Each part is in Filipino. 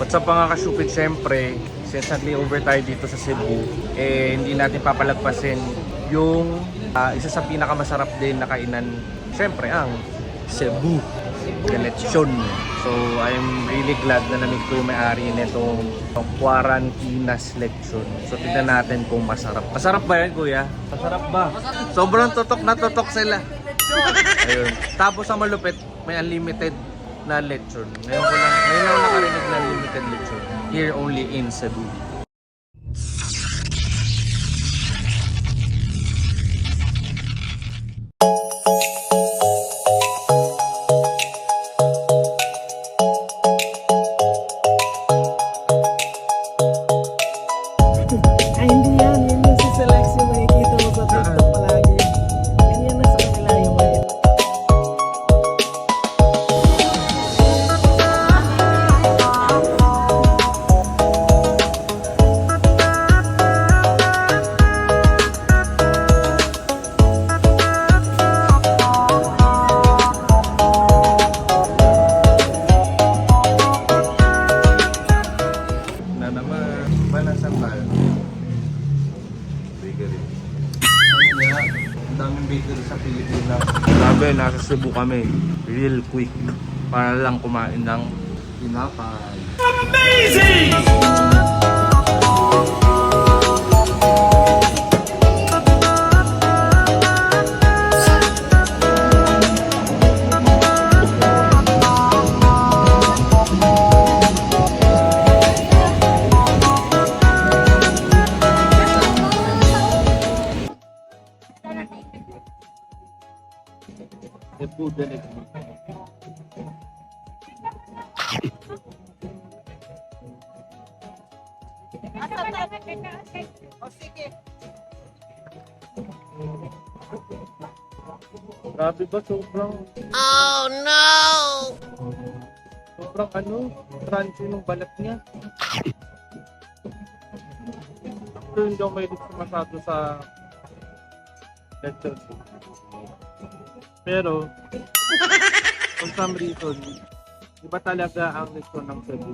But sa pangakasupit, syempre, since nag-layover tayo dito sa Cebu, eh, hindi natin papalagpasin yung ah, isa sa pinakamasarap din na kainan, syempre, ang Cebu. Lechon. So, I'm really glad na namit ko yung may-ari nitong Quarantinas Lechon. So, tignan natin kung masarap. Masarap ba yan, kuya? Masarap ba? Sobrang tutok na tutok sila. Ayun. Tapos ang malupit, may unlimited na lechon. Ngayon ko lang, ngayon lang nakarinig na unlimited lechon. Here only in Cebu. Bakery. Ang daming bakery sa Pilipinas. Grabe, nasa Cebu kami. Real quick. Para lang kumain ng tinapay. Cebu delivery. Grabe ba? Sobrang... Oh no! Sobrang ano, crunchy ng balat niya. Actually, hindi ako mahilig sa masyado sa ganito. Pero, for some reason, iba talaga ang nito ng sabi.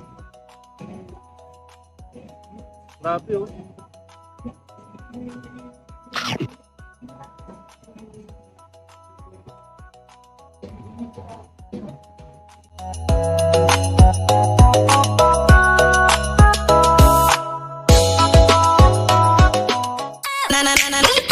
Grabe oh. na na na na